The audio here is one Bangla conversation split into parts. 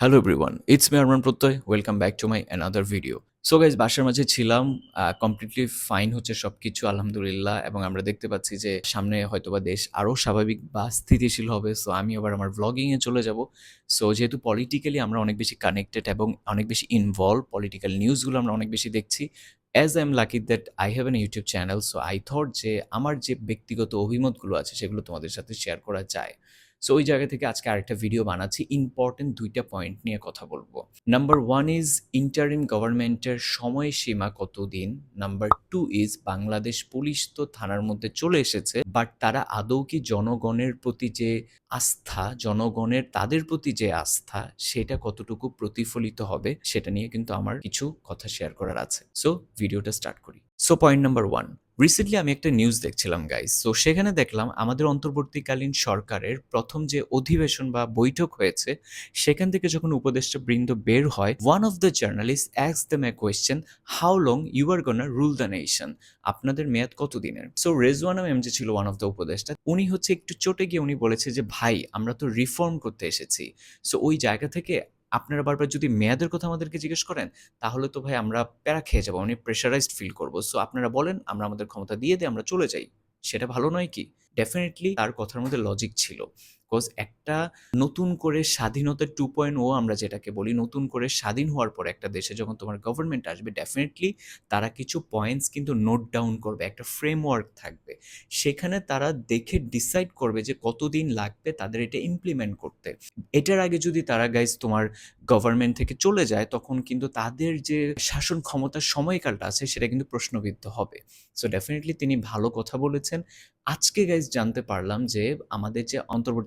Hello everyone it's me Arman Pratyay welcome back to my another video so guys বাসার মাঝে ছিলাম কমপ্লিটলি ফাইন হচ্ছে সব কিছু আলহামদুলিল্লাহ, এবং আমরা দেখতে পাচ্ছি যে সামনে হয়তোবা দেশ আরও স্বাভাবিক বা স্থিতিশীল হবে। সো আমি আবার আমার ভ্লগিংয়ে চলে যাব। সো যেহেতু পলিটিক্যালি আমরা অনেক বেশি কানেক্টেড এবং অনেক বেশি ইনভলভ পলিটিক্যাল নিউজগুলো আমরা অনেক বেশি দেখছি। As I am lucky that I have an YouTube channel so I thought যে আমার যে ব্যক্তিগত অভিমতগুলো আছে, সেগুলো তোমাদের সাথে শেয়ার করা যায়। সো ওই জায়গা থেকে আজকে আরেকটা ভিডিও বানাচ্ছি। ইম্পর্টেন্ট দুইটা পয়েন্ট নিয়ে কথা বলব। নাম্বার ওয়ান ইজ ইন্টারিম গভর্নমেন্টের সময়সীমা কতদিন? Number two is Bangladesh police তো থানার মধ্যে চলে এসেছে বাট তারা আদৌ কি জনগণের প্রতি যে আস্থা, জনগণের তাদের প্রতি যে আস্থা, সেটা কতটুকু প্রতিফলিত হবে, সেটা নিয়ে কিন্তু আমার কিছু কথা শেয়ার করার আছে। সো ভিডিওটা স্টার্ট করি। So point number one recently আমি একটা নিউজ দেখছিলাম গাইস সো সেখানে দেখলাম আমাদের অন্তর্বর্তীকালীন সরকারের প্রথম যে অধিবেশন বা বৈঠক হয়েছে, সেখান থেকে যখন উপদেষ্টা বৃন্দ বের হয় one of the journalist asks the a question how long you are gonna rule the nation আপনাদের মেয়াদ কতদিনের সো রেজওয়ানা ম্যাম যে ছিল ওয়ান অফ দ্য উপদেষ্টা। উনি হচ্ছে একটু চটে গিয়ে উনি বলেছে যে, ভাই, আমরা তো রিফর্ম করতে এসেছি। সো ওই জায়গা থেকে আপনারা বারবার যদি মেয়াদের কথা আমাদেরকে জিজ্ঞেস করেন, তাহলে তো ভাই আমরা প্যারা খেয়ে যাব অনেক প্রেশারাইজড ফিল করব। সো আপনারা বলেন, আমরা আমাদের ক্ষমতা দিয়ে দিয়ে আমরা চলে যাই। সেটা ভালো নয় কি? ডেফিনেটলি তার কথার মধ্যে লজিক ছিল। বিকজ একটা নতুন করে স্বাধীনতা টু পয়েন্ট ও আমরা যেটাকে বলি, নতুন করে স্বাধীন হওয়ার পর একটা দেশে যখন তোমার গভর্নমেন্ট আসবে ডেফিনেটলি তারা কিছু পয়েন্টস কিন্তু নোট ডাউন করবে, একটা ফ্রেমওয়ার্ক থাকবে। সেখানে তারা দেখে ডিসাইড করবে যে কতদিন লাগবে তাদের এটা ইমপ্লিমেন্ট করতে। এটার আগে যদি তারা গাইজ তোমার গভর্নমেন্ট থেকে চলে যায়, তখন কিন্তু তাদের যে শাসন ক্ষমতার সময়কালটা আছে, সেটা কিন্তু প্রশ্নবিদ্ধ হবে। সো ডেফিনেটলি তিনি ভালো কথা বলেছেন। আজকে গাইজ জানতে পারলাম যে আমাদের যে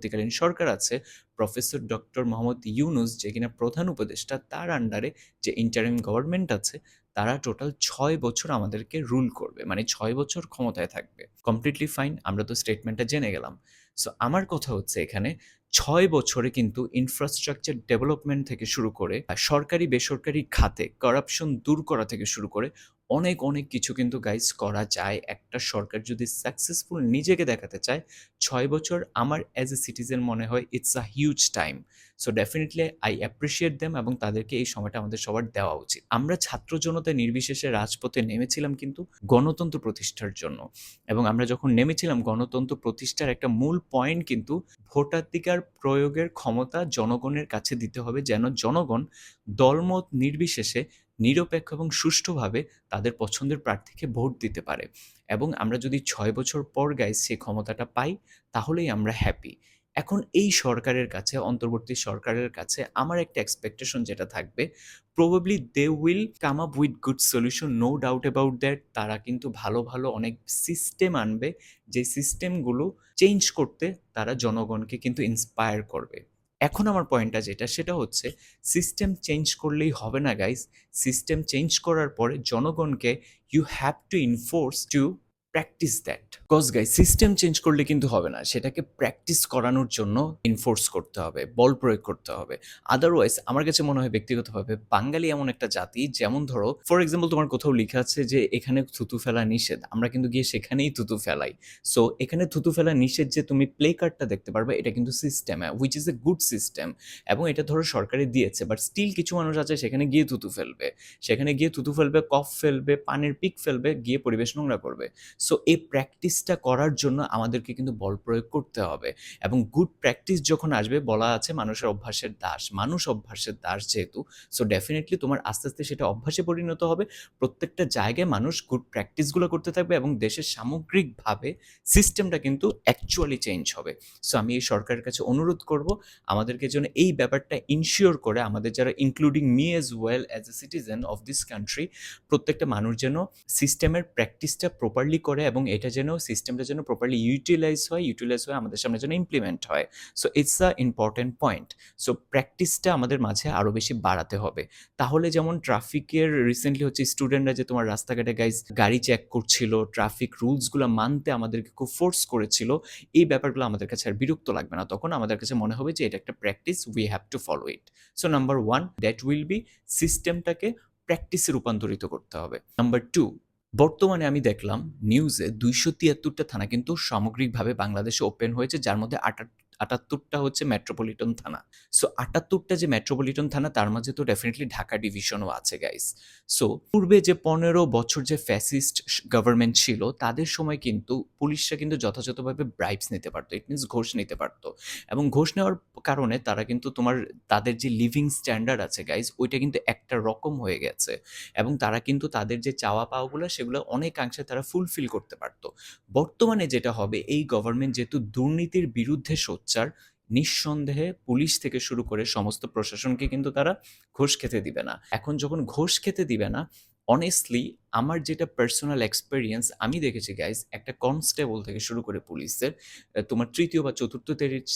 অন্তর্বর্তীকালীন সরকার আছে, প্রফেসর ডক্টর মোহাম্মদ ইউনুস, যে কিনা প্রধান উপদেষ্টা, তার আন্ডারে যে ইন্টারিম গভর্নমেন্ট আছে, তারা টোটাল ছয় বছর আমাদেরকে রুল করবে মানে ছয় বছর ক্ষমতায় থাকবে। কমপ্লিটলি ফাইন আমরা তো স্টেটমেন্টটা জেনে গেলাম। সো আমার কথা হচ্ছে এখানে, ছয় বছরে কিন্তু ইনফ্রাস্ট্রাকচার ডেভেলপমেন্ট থেকে শুরু করে সরকারি বেসরকারি খাতে করাপশন দূর করা থেকে শুরু করে অনেক অনেক কিছু কিন্তু গাইজ করা যায়। একটা সরকার যদি সাকসেসফুল নিজেকে দেখাতে চায়, ছয় বছর আমার অ্যাজ এ সিটিজেন মনে হয় it's a huge time so definitely I appreciate them এবং তাদেরকে এই সময়টা আমাদের সবার দেওয়া উচিত। আমরা ছাত্র জনতা নির্বিশেষে রাজপথে নেমেছিলাম কিন্তু গণতন্ত্র প্রতিষ্ঠার জন্য। এবং আমরা যখন নেমেছিলাম, গণতন্ত্র প্রতিষ্ঠার একটা মূল পয়েন্ট কিন্তু ভোটাধিকার প্রয়োগের ক্ষমতা জনগণের কাছে দিতে হবে যেন জনগণ দলমত নির্বিশেষে নিরপেক্ষ এবং সুষ্ঠুভাবে তাদের পছন্দের প্রার্থীকে ভোট দিতে পারে। এবং আমরা যদি ছয় বছর পর গাই সে ক্ষমতাটা পাই, তাহলেই আমরা হ্যাপি এখন এই সরকারের কাছে, অন্তর্বর্তী সরকারের কাছে আমার একটা এক্সপেকটেশন যেটা থাকবে probably they will come up with good solution no doubt about that তারা কিন্তু ভালো ভালো অনেক সিস্টেম আনবে। যে সিস্টেমগুলো চেঞ্জ করতে তারা জনগণকে কিন্তু ইন্সপায়ার করবে। এখন আমার পয়েন্টটা যেটা, সেটা হচ্ছে সিস্টেম চেঞ্জ করলেই হবে না গাইস সিস্টেম চেঞ্জ করার পরে জনগণকে you have to enforce to practice that cause guy system change করলে কিন্তু হবে না। সেটাকে প্র্যাকটিস করানোর জন্য ইনফোর্স করতে হবে বল প্রয়োগ করতে হবে। আদারওয়াইজ আমার কাছে মনে হয় ব্যক্তিগতভাবে বাঙালি এমন একটা জাতি, যেমন ধরো ফর এক্সাম্পল তোমার কোথাও লেখা আছে যে, এখানে থুতু ফেলা নিষেধ। আমরা কিন্তু গিয়ে সেখানেই থুতু ফেলাই। সো এখানে থুতু ফেলা নিষেধ যে, তুমি প্লে কার্ডটা দেখতে পারবে, এটা কিন্তু system which is a good system এবং এটা ধরো সরকারে দিয়েছে। বাট স্টিল কিছু মানুষ আছে, সেখানে গিয়ে থুতু ফেলবে। সেখানে গিয়ে থুতু ফেলবে, কফ ফেলবে, পানের পিক ফেলবে, গিয়ে পরিবেশ নোংরা করবে। সো এই প্র্যাকটিসটা করার জন্য আমাদেরকে কিন্তু বল প্রয়োগ করতে হবে। এবং গুড প্র্যাকটিস যখন আসবে, বলা আছে মানুষের অভ্যাসের দাস। মানুষ অভ্যাসের দাস যেহেতু সো ডেফিনেটলি তোমার আস্তে আস্তে সেটা অভ্যাসে পরিণত হবে। প্রত্যেকটা জায়গায় মানুষ গুড প্র্যাকটিসগুলো করতে থাকবে এবং দেশের সামগ্রিকভাবে সিস্টেমটা কিন্তু অ্যাকচুয়ালি চেঞ্জ হবে। সো আমি এই সরকারের কাছে অনুরোধ করব, আমাদেরকে যেন এই ব্যাপারটা ইনশিওর করে, আমাদের যারা including me as well as a citizen of this country প্রত্যেকটা মানুষ যেন সিস্টেমের প্র্যাকটিসটা প্রপারলি করে এবং এটা যেন সিস্টেমটা যেন প্রপারলি ইউটিলাইজ হয় ইউটিলাইজ হয় আমাদের সামনে যেন ইমপ্লিমেন্ট হয়। So it's a important point so প্র্যাকটিসটা আমাদের মাঝে আরও বেশি বাড়াতে হবে। তাহলে যেমন ট্রাফিকের রিসেন্টলি হচ্ছে স্টুডেন্টরা যে তোমার রাস্তাঘাটে গাইজ গাড়ি চেক করছিল ট্রাফিক রুলসগুলো মানতে আমাদেরকে খুব ফোর্স করেছিল, এই ব্যাপারগুলো আমাদের কাছে আর বিরক্ত লাগবে না। তখন আমাদের কাছে মনে হবে যে এটা একটা practice we have to follow it so number one that will be সিস্টেমটাকে প্র্যাকটিসে রূপান্তরিত করতে হবে। নাম্বার টু বর্তমানে আমি দেখলাম নিউজে দুইশো তিয়াত্তরটা থানা কিন্তু সামগ্রিকভাবে বাংলাদেশে ওপেন হয়েছে, যার মধ্যে আটা আটাত্তরটা হচ্ছে মেট্রোপলিটন থানা। সো আটাত্তরটা যে মেট্রোপলিটন থানা, তার মাঝে তো ডেফিনেটলি ঢাকা ডিভিশনও আছে গাইস সো পূর্বে যে পনেরো বছর যে ফ্যাসিস্ট গভর্নমেন্ট ছিল, তাদের সময় কিন্তু পুলিশরা কিন্তু যথাযথভাবে ব্রাইবস নিতে পারতো ইট মিনস ঘোষ নিতে পারতো। এবং ঘোষ নেওয়ার কারণে তারা কিন্তু তোমার, তাদের যে লিভিং স্ট্যান্ডার্ড আছে গাইজ ওইটা কিন্তু একটা রকম হয়ে গেছে। এবং তারা কিন্তু তাদের যে চাওয়া পাওয়াগুলো, সেগুলো অনেকাংশে তারা ফুলফিল করতে পারতো। বর্তমানে যেটা হবে, এই গভর্নমেন্ট যেহেতু দুর্নীতির বিরুদ্ধে সোচ্চার নিঃসন্দেহে পুলিশ থেকে শুরু করে সমস্ত প্রশাসনকে কিন্তু তারা ঘোষ খেতে দিবে না। এখন যখন ঘোষ খেতে দিবে না অনেস্টলি আমার যেটা পার্সোনাল এক্সপেরিয়েন্স আমি দেখেছি গাইজ একটা কনস্টেবল থেকে শুরু করে পুলিশের তোমার তৃতীয় বা চতুর্থ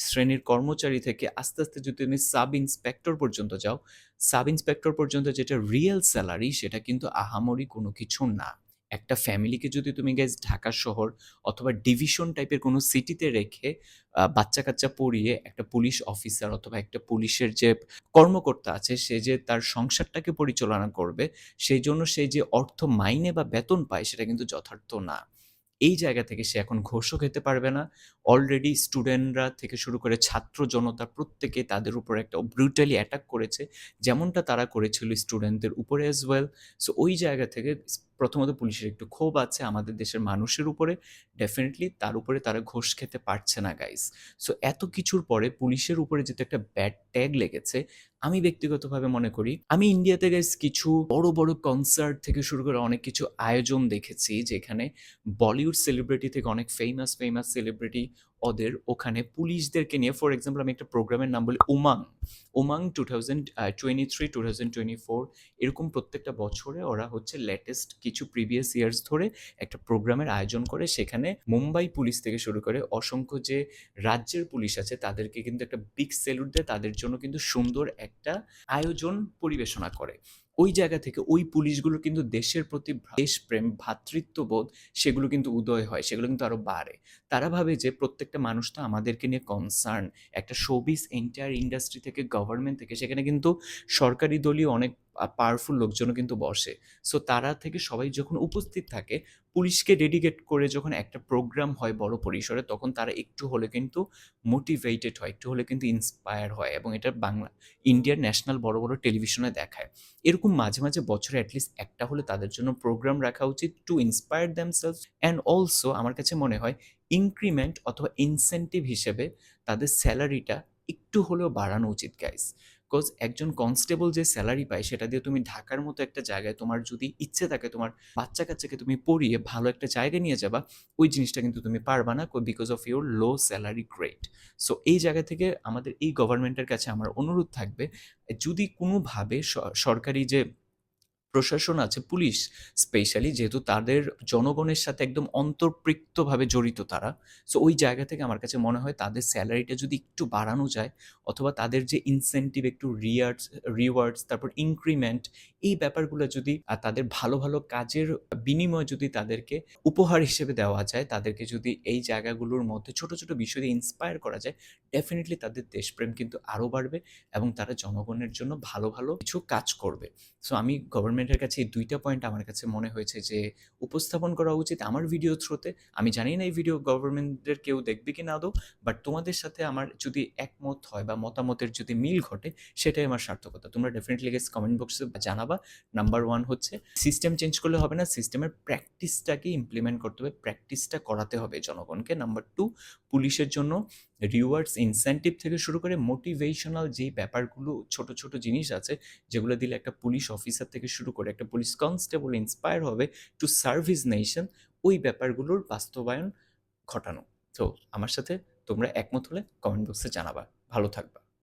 শ্রেণির কর্মচারী থেকে আস্তে আস্তে যদি তুমি সাব ইন্সপেক্টর পর্যন্ত যাও সাব ইন্সপেক্টর পর্যন্ত যেটা রিয়েল স্যালারি সেটা কিন্তু আহামরি কোনো কিছু না। একটা ফ্যামিলিকে যদি তুমি গাইজ ঢাকা শহর অথবা ডিভিশন টাইপের কোনো সিটিতে রেখে বাচ্চা কাচ্চা পড়িয়ে একটা পুলিশ অফিসার অথবা একটা পুলিশের যে কর্মকর্তা আছে, সে যে তার সংসারটাকে পরিচালনা করবে, সেই জন্য সে যে অর্থ মাইনে বা বেতন পায়, সেটা কিন্তু যথার্থ না। এই জায়গা থেকে সে এখন ঘোষও খেতে পারবে না। অলরেডি স্টুডেন্টরা থেকে শুরু করে ছাত্র জনতা প্রত্যেকে তাদের উপর একটা ব্রুটালি অ্যাটাক করেছে, যেমনটা তারা করেছিল স্টুডেন্টদের উপরে অ্যাজ ওয়েল সো ওই জায়গা থেকে প্রথমত পুলিশের একটু ক্ষোভ আছে আমাদের দেশের মানুষের উপরে। ডেফিনেটলি তার উপরে তারা ঘোষ খেতে পারছে না গাইস সো এত কিছুর পরে পুলিশের উপরে যেহেতু একটা ব্যাড ট্যাগ লেগেছে, আমি ব্যক্তিগতভাবে মনে করি, আমি ইন্ডিয়াতে গাইস কিছু বড় বড় কনসার্ট থেকে শুরু করে অনেক কিছু আয়োজন দেখেছি যেখানে বলিউড সেলিব্রিটি থেকে অনেক ফেমাস ফেমাস সেলিব্রিটি ওদের ওখানে পুলিশদেরকে নিয়ে ফর এক্সাম্পল আমি একটা প্রোগ্রামের নাম বলি Umang. Umang two thousand twenty three two thousand twenty four এরকম প্রত্যেকটা বছরে ওরা হচ্ছে লেটেস্ট কিছু প্রিভিয়াস ইয়ার্স ধরে একটা প্রোগ্রামের আয়োজন করে। সেখানে মুম্বাই পুলিশ থেকে শুরু করে অসংখ্য যে রাজ্যের পুলিশ আছে, তাদেরকে কিন্তু একটা বিগ সেলুট দেয়। তাদের জন্য কিন্তু সুন্দর একটা আয়োজন পরিবেশনা করে। ওই জায়গা থেকে ওই পুলিশগুলো কিন্তু দেশের প্রতি দেশপ্রেম ভ্রাতৃত্ববোধ, সেগুলো কিন্তু উদয় হয়, সেগুলো কিন্তু আরও বাড়ে। তারা ভাবে যে প্রত্যেকটা মানুষ তো আমাদেরকে নিয়ে কনসার্ন একটা শোবিস এন্টায়ার ইন্ডাস্ট্রি থেকে গভর্নমেন্ট থেকে, সেখানে কিন্তু সরকারি দলীয় অনেক পাওয়ারফুল লোকজনও কিন্তু বসে। সো তারা থেকে সবাই যখন উপস্থিত থাকে, পুলিশকে ডেডিকেট করে যখন একটা প্রোগ্রাম হয় বড় পরিসরে, তখন তারা একটু হলে কিন্তু মোটিভেটেড হয়, একটু হলে কিন্তু ইন্সপায়ার হয় এবং এটা বাংলা ইন্ডিয়ার ন্যাশনাল বড় বড় টেলিভিশনে দেখায়। এরকম মাঝে মাঝে বছরে অ্যাটলিস্ট একটা হলে তাদের জন্য প্রোগ্রাম রাখা উচিত to inspire damsels and also আমার কাছে মনে হয় ইনক্রিমেন্ট অথবা ইনসেন্টিভ হিসেবে তাদের স্যালারিটা একটু হলেও বাড়ানো উচিত গাইস বিকজ একজন কনস্টেবল যে স্যালারি পায়, সেটা দিয়ে তুমি ঢাকার মতো একটা জায়গায় তোমার যদি ইচ্ছে থাকে তোমার বাচ্চা কাচ্চাকে তুমি পড়িয়ে ভালো একটা জায়গায় নিয়ে যাবা, ওই জিনিসটা কিন্তু তুমি পারবা না because of your low salary grade so এই জায়গা থেকে আমাদের এই গভর্নমেন্টের কাছে আমার অনুরোধ থাকবে, যদি কোনোভাবে সরকারি যে প্রশাসন আছে, পুলিশ স্পেশালি যেহেতু তাদের জনগণের সাথে একদম অন্তর্পৃক্তভাবে জড়িত তারা সো ওই জায়গা থেকে আমার কাছে মনে হয় তাদের স্যালারিটা যদি একটু বাড়ানো যায়, অথবা তাদের যে ইনসেন্টিভ একটু রিয়ার্ডস রিওয়ার্ডস তারপর ইনক্রিমেন্ট এই ব্যাপারগুলো যদি, আর তাদের ভালো ভালো কাজের বিনিময়ে যদি তাদেরকে উপহার হিসেবে দেওয়া যায়, তাদেরকে যদি এই জায়গাগুলোর মধ্যে ছোট ছোট বিষয় দিয়ে ইন্সপায়ার করা যায় ডেফিনেটলি তাদের দেশপ্রেম কিন্তু আরও বাড়বে এবং তারা জনগণের জন্য ভালো ভালো কিছু কাজ করবে। সো আমি গভর্নমেন্টের কাছে এই দুইটা পয়েন্ট আমার কাছে মনে হয়েছে যে উপস্থাপন করা উচিত আমার ভিডিও থ্রুতে আমি জানি না এই ভিডিও গভর্নমেন্টের কেউ দেখবে কি না আদৌ বাট তোমাদের সাথে আমার যদি একমত হয় বা মতামতের যদি মিল ঘটে, সেটাই আমার সার্থকতা। তোমরা ডেফিনেটলি গেস কমেন্ট বক্সে জানাবা। নাম্বার ওয়ান হচ্ছে সিস্টেম চেঞ্জ করলে হবে না সিস্টেমের প্র্যাকটিসটাকে ইমপ্লিমেন্ট করতে হবে প্র্যাকটিসটা করাতে হবে জনগণকে। নাম্বার টু পুলিশের জন্য রিওয়ার্ডস ইনসেন্টিভ থেকে শুরু করে মোটিভেশনাল যেই ব্যাপারগুলো, ছোট ছোট জিনিস আছে, যেগুলো দিলে একটা পুলিশ অফিসার থেকে শুরু করে একটা পুলিশ কনস্টেবল ইন্সপায়ার হবে টু সার্ভিস নেশন ওই ব্যাপারগুলোর বাস্তবায়ন ঘটানো। তো আমার সাথে তোমরা একমত হলে কমেন্ট বক্সে জানাবা। ভালো থাকবা।